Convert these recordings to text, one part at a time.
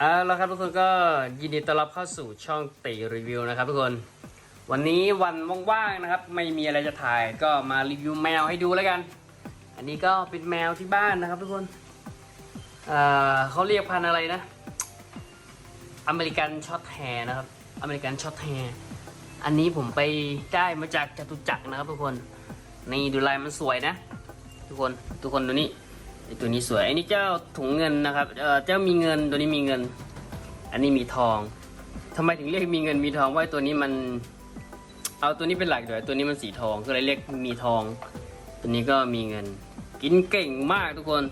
เอาละครับทุกคนก็ยินดีต้อนรับเข้าสู่ช่องติรีวิวนะครับทุกคน วันนี้วันว่างๆนะครับ ไม่มีอะไรจะถ่ายก็มารีวิวแมวให้ดูแล้วกัน อันนี้ก็เป็นแมวที่บ้านนะครับทุกคนเอ่อเขาเรียกพันธุ์อะไรนะ อเมริกันช็อตแฮร์นะครับ อเมริกันช็อตแฮร์อันนี้ผมไปได้มาจากจตุจักรนะครับทุกคน นี่ดูลายมันสวยนะ ทุกคนทุกคนดูนี่ ตัวนี้สวยไอ้นี่เจ้าถุงเงินนะครับเออเจ้ามีเงินตัวนี้มีเงิน อันนี้มีทองทำไมถึงเรียกมีเงินมีทองเพราตัวนี้มัน เอาตัวนี้เป็นหลักเดี๋ยวตัวนี้มันสีทองก็เลยเรียกมีทอง ตัวนี้ก็มีเงิน กินเก่งมากทุกคน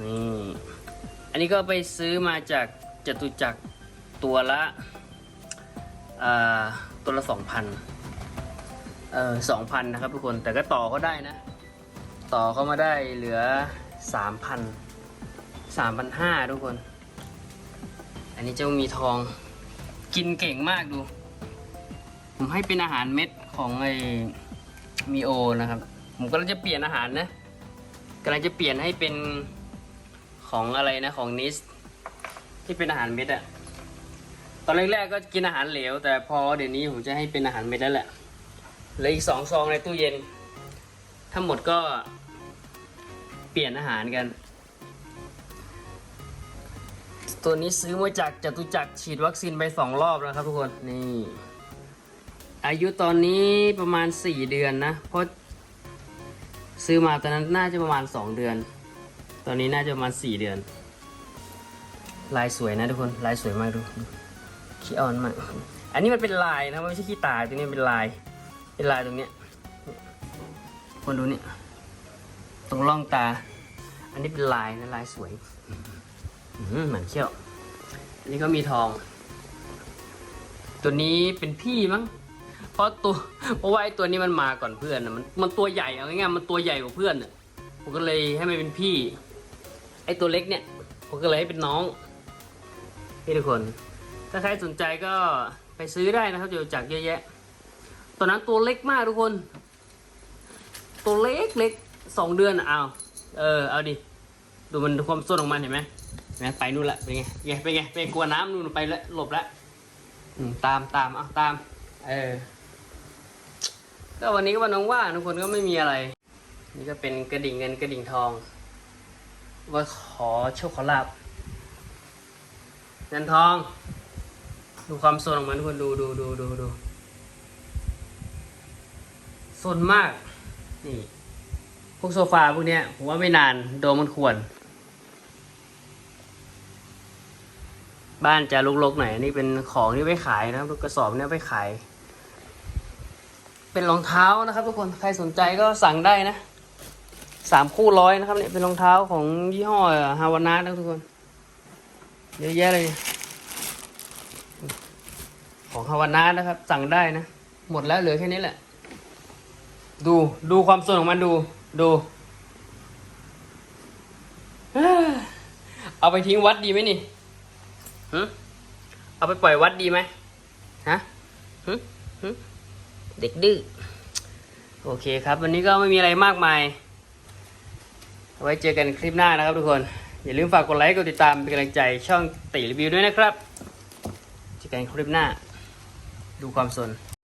นี่อันนี้ก็ไปซื้อมาจากจตุจักรตัวละตัวละสองพันเออสองพันนะครับทุกคนแต่ก็ต่อเขาได้นะ ต่อเข้ามาได้เหลือสามพันสามพันห้าทุกคน อันนี้เจ้ามีทองกินเก่งมากดู ผมให้เป็นอาหารเม็ดของไอ้มีโอนะครับ ผมกำลังจะเปลี่ยนอาหารนะกำลังจะเปลี่ยนให้เป็นของอะไรนะของนิสที่เป็นอาหารเม็ดอะตอนแรกๆก็กินอาหารเหลว แต่พอเดี๋ยวนี้ผมจะให้เป็นอาหารเม็ดแล้วแหละเหลืออีกสองซองในตู้เย็น ทั้งหมดก็ ปลี่ยนอาหารกัน ตัวนี้ซื้อมาจากจตุจักรฉีดวัคซีนไปสองรอบแล้วครับทุกคน นี่ อายุตอนนี้ประมาณสี่เดือนนะ เพราะซื้อมาตอนนั้นน่าจะประมาณสองเดือน ตอนนี้น่าจะประมาณสี่เดือน ลายสวยนะทุกคน ลายสวยมากดูขี้อ่อนมาก อันนี้มันเป็นลายนะไม่ใช่ขี้ตาตัวนี้เป็นลาย เป็นลายตรงเนี้ยคนดูนี่ ตรงร่องตา อันนี้เป็นลายนะลายสวยเหมือนเขี้ยว อันนี้ก็มีทอง ตัวนี้เป็นพี่มั้ง เพราะตัว เพราะว่าไอ้ตัวนี้มันมาก่อนเพื่อนมันมันตัวใหญ่เอาง่ายๆมันตัวใหญ่กว่าเพื่อนน่ะผมก็เลยให้มันเป็นพี่ ไอ้ตัวเล็กเนี่ยผมก็เลยให้เป็นน้องพี่ทุกคน ถ้าใครสนใจก็ไปซื้อได้นะครับเดี๋ยวจากเยอะแยะ ตอนนั้นตัวเล็กมากทุกคน ตัวเล็กเล็ก สองเดือนอะเอาเออเอาดิดูมันความส้นของมันเห็นไหมเห็นไหมไปนู่นละเป็นไงเป็นไงเป็นไงไปกลัวน้ำนู่นไปล้วหลบล้วอืมตามตามเอาตาม เออก็วันนี้ก็วันน้องว่าทุกคนก็ไม่มีอะไร นี่ก็เป็นกระดิ่งเงินกระดิ่งทองว่าขอโชคขอลาบเงินทอง ดูความโซนของมันทุกคนดูดูดูดูดูโซนมากนี่ พวกโซฟาพวกเนี้ยผมว่าไม่นานโดมันควร บ้านจะลกๆหน่อยอันนี้เป็นของที่ไว้ขายนะครับกระสอบเนี้ยไว้ขาย เป็นรองเท้านะครับ ทุกคนใครสนใจก็สั่งได้นะสามคู่ร้อยนะครับเนี่ยเป็นรองเท้าของยี่ห้อฮาวานานะทุกคนเยอะแยะเลย ของฮาวานานะครับ สั่งได้นะ หมดแล้วเหลือแค่นี้แหละ ดูดูความสนของมันดู ดูเอาไปทิ้งวัดดีไหมนี่หึเอาไปปล่อยวัดดีไหมฮะหึหึเด็กดื้อ โอเคครับ วันนี้ก็ไม่มีอะไรมากมาย ไว้เจอกันคลิปหน้านะครับทุกคน อย่าลืมฝากกดไลค์ กดติดตาม เป็นกำลังใจช่องติรีวิวด้วยนะครับ เจอกันคลิปหน้า ดูความสน